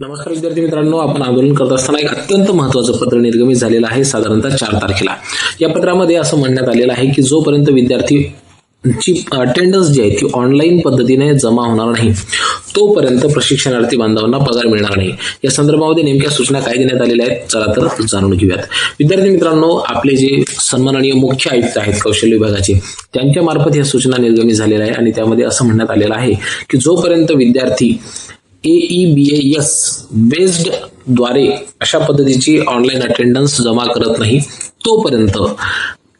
नमस्कार विद्यार्थी मित्रांनो आपण आंदोलन करत असताना एक अत्यंत महत्त्वाचं पत्र निर्गमित झालेलं आहे साधारणतः चार तारखेला. या पत्रामध्ये असं म्हणण्यात आलेलं आहे की जोपर्यंत विद्यार्थी ची अटेंडन्स जी आहे ती ऑनलाईन पद्धतीने जमा होणार नाही तोपर्यंत प्रशिक्षणार्थी बांधवांना पगार मिळणार नाही. या संदर्भामध्ये नेमक्या सूचना काय देण्यात आलेल्या आहेत चला तर जाणून घेऊयात. विद्यार्थी मित्रांनो आपले जे सन्माननीय मुख्य आयुक्त आहेत कौशल्य विभागाचे त्यांच्या मार्फत या सूचना निर्गमित झालेल्या आहे आणि त्यामध्ये असं म्हणण्यात आलेलं आहे की जोपर्यंत विद्यार्थी एईबीएस बेस्डद्वारे अशा पद्धतीची ऑनलाईन अटेंडन्स जमा करत नाही तोपर्यंत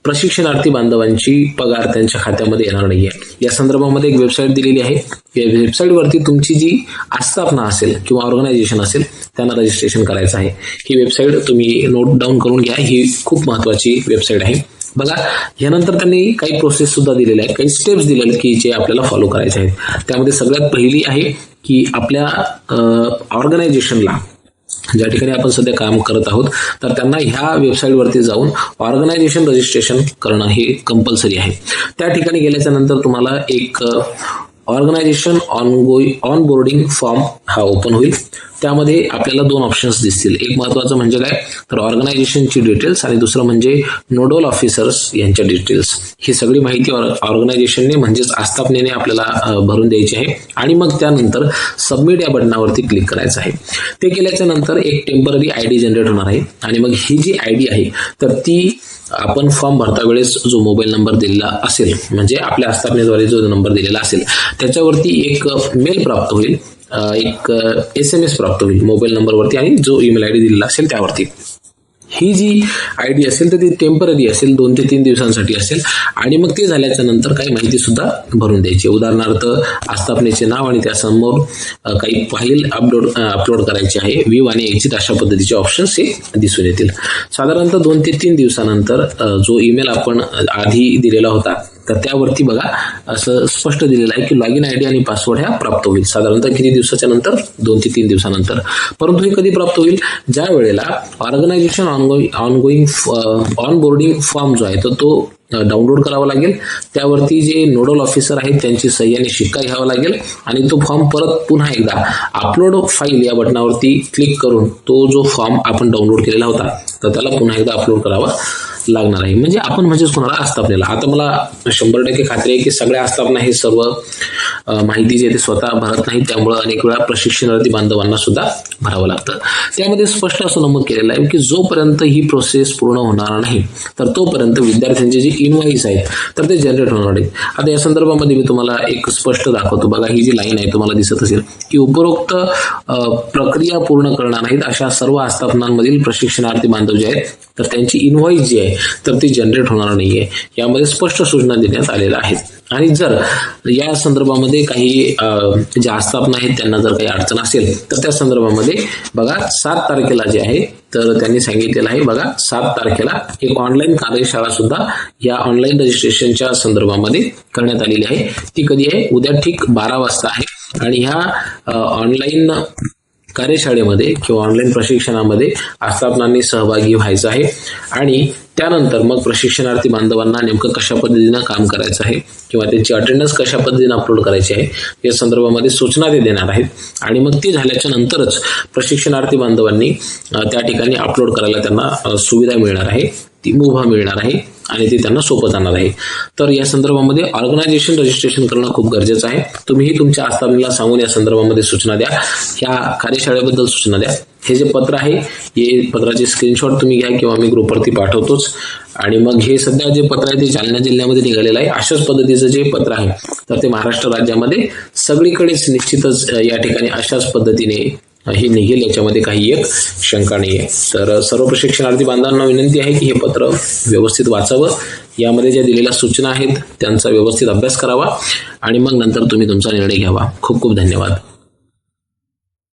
प्रशिक्षणार्थी बांधवांची पगार त्यांच्या खात्यामध्ये येणार नाहीये. या संदर्भामध्ये एक वेबसाईट दिलेली आहे. या वेबसाईटवरती तुमची जी आस्थापना असेल किंवा ऑर्गनायझेशन असेल त्यांना रजिस्ट्रेशन करायचं आहे. ही वेबसाईट तुम्ही नोट डाऊन करून घ्या. ही खूप महत्वाची वेबसाईट आहे. बघा यानंतर त्यांनी काही प्रोसेस सुद्धा दिलेल्या आहेत. काही स्टेप्स दिलेले की जे आपल्याला फॉलो करायचे आहेत. त्यामध्ये सगळ्यात पहिली आहे की आपल्या ऑर्गनायझेशनला ज्या ठिकाणी आपण सध्या काम करत आहोत तर त्यांना ह्या वेबसाईटवरती जाऊन ऑर्गनायझेशन रजिस्ट्रेशन करणं हे कंपल्सरी आहे. त्या ठिकाणी गेल्याच्यानंतर तुम्हाला एक organisation ongoing onboarding form हा ओपन होईल. त्यामध्ये आपल्याला दोन ऑप्शन्स दिसतील. एक महत्वाचं म्हणजे काय? तर ऑर्गनायझेशनची डिटेल्स आणि दुसरं म्हणजे नोडल ऑफिसर्स यांच्या डिटेल्स ही सगळी माहिती ऑर्गनायझेशनने म्हणजेच आस्थापनेने आपल्याला भरून द्यायची आहे. आणि मग त्यानंतर सबमिट या बटनावरती क्लिक करायचं आहे. ते केल्याच्यानंतर एक टेंपररी आय डी जनरेट होणार आहे. आणि मग ही जी आय डी आहे तर ती आपण फॉर्म भरता वेळेस जो मोबाईल नंबर दिलेला असेल म्हणजे आपल्या आस्थापनेद्वारे जो नंबर दिलेला असेल त्याच्यावरती एक मेल प्राप्त होईल. एक एस एम एस प्राप्त होईल मोबाईल नंबरवरती आणि जो ईमेल आय डी दिलेला असेल त्यावरती. ही जी आय डी असेल तर ती टेंपररी असेल दोन ते तीन दिवसांसाठी असेल. आणि मग ते झाल्याच्यानंतर काही माहिती सुद्धा भरून द्यायची. उदाहरणार्थ आस्थापनेचे नाव आणि त्यासमोर काही फाईल अपलोड अपलोड करायची आहे. व्ह्यू आणि एक्झिट अशा पद्धतीचे ऑप्शन्स हे दिसून येतील. साधारणतः दोन ते तीन दिवसानंतर जो ईमेल आपण आधी दिलेला होता तर त्यावरती बघा असं स्पष्ट दिलेलं आहे की लॉग इन आय डी आणि पासवर्ड ह्या प्राप्त होईल. साधारणतः किती दिवसाच्या नंतर? दोन ते तीन दिवसानंतर. परंतु हे कधी प्राप्त होईल? ज्या वेळेला organisation ongoing ongoing onboarding form जो आहे तर तो डाउनलोड करावा लागेल. त्यावरती जे नोडल ऑफिसर आहेत त्यांची सही आणि शिक्का घ्यावा लागेल. आणि तो फॉर्म परत पुन्हा एकदा अपलोड फाईल या बटनावरती क्लिक करून तो जो फॉर्म आपण डाउनलोड केलेला होता तर त्याला पुन्हा एकदा अपलोड करावा. लागणार आहे. म्हणजे आपण म्हणजेच कोणाला आस्थापनेला आता मला शंभर टक्के खात्री आहे की सगळ्या आस्थापना हे सर्व माहिती जे आहे ते स्वतः भरत नाही. त्यामुळे अनेक वेळा प्रशिक्षणार्थी बांधवांना सुद्धा भरावं लागतं. त्यामध्ये स्पष्ट असं नमूद केलेलं आहे की जोपर्यंत ही प्रोसेस पूर्ण होणार नाही तर तोपर्यंत विद्यार्थ्यांचे जे इनवाईस आहेत तर ते जनरेट होणार आहेत. आता या संदर्भामध्ये मी तुम्हाला एक स्पष्ट दाखवतो. बघा ही जी लाईन आहे तुम्हाला दिसत असेल की उपरोक्त प्रक्रिया पूर्ण करणार नाहीत अशा सर्व आस्थापनांमधील प्रशिक्षणार्थी बांधव जे आहेत तर त्यांची इनव्हॉइस जी आहे तर ती जनरेट होणार नाहीये. यामध्ये स्पष्ट सूचना देण्यात आलेल्या आहेत. आणि जर या संदर्भामध्ये काही जे ज्या आस्थापना आहेत त्यांना जर काही अडचण असेल तर त्या संदर्भामध्ये बघा सात तारखेला जे आहे तर त्यांनी सांगितलेलं आहे बघा सात तारखेला एक ऑनलाईन कार्यशाळा सुद्धा या ऑनलाईन रजिस्ट्रेशनच्या संदर्भामध्ये करण्यात आलेली आहे. ती कधी आहे? उद्या ठीक बारा वाजता आहे. आणि ह्या ऑनलाईन कार्यशाळेमध्ये किंवा ऑनलाईन प्रशिक्षणामध्ये आस्थापनांनी सहभागी व्हायचं आहे. आणि त्यानंतर मग प्रशिक्षणार्थी बांधवांना नेमकं कशा पद्धतीनं काम करायचं आहे किंवा त्यांची अटेंडन्स कशा पद्धतीनं अपलोड करायची आहे या संदर्भामध्ये सूचना ते देणार आहेत. आणि मग ती झाल्याच्या नंतरच प्रशिक्षणार्थी बांधवांनी त्या ठिकाणी अपलोड करायला त्यांना सुविधा मिळणार आहे. ती मुभा मिळणार आहे. आणि ते त्यांना सोपं जाणार आहे. तर या संदर्भामध्ये ऑर्गनायझेशन रजिस्ट्रेशन करणं खूप गरजेचं आहे. तुम्हीही तुमच्या आस्थापनेला सांगून या संदर्भामध्ये सूचना द्या. या कार्यशाळेबद्दल सूचना द्या. हे जे पत्र आहे हे पत्राचे स्क्रीनशॉट तुम्ही घ्या किंवा मी ग्रुपवरती पाठवतोच. आणि मग हे सध्या जे पत्र आहे ते जालना जिल्ह्यामध्ये निघालेलं आहे. अशाच पद्धतीचं जे पत्र आहे तर ते महाराष्ट्र राज्यामध्ये सगळीकडेच निश्चितच या ठिकाणी अशाच पद्धतीने हे निघेल याच्यामध्ये काही एक शंका नाही आहे तर सर्व प्रशिक्षणार्थी बांधवांना विनंती आहे की हे पत्र व्यवस्थित वाचावं. यामध्ये ज्या दिलेल्या सूचना आहेत त्यांचा व्यवस्थित अभ्यास करावा. आणि मग नंतर तुम्ही तुमचा निर्णय घ्यावा. खूप खूप धन्यवाद.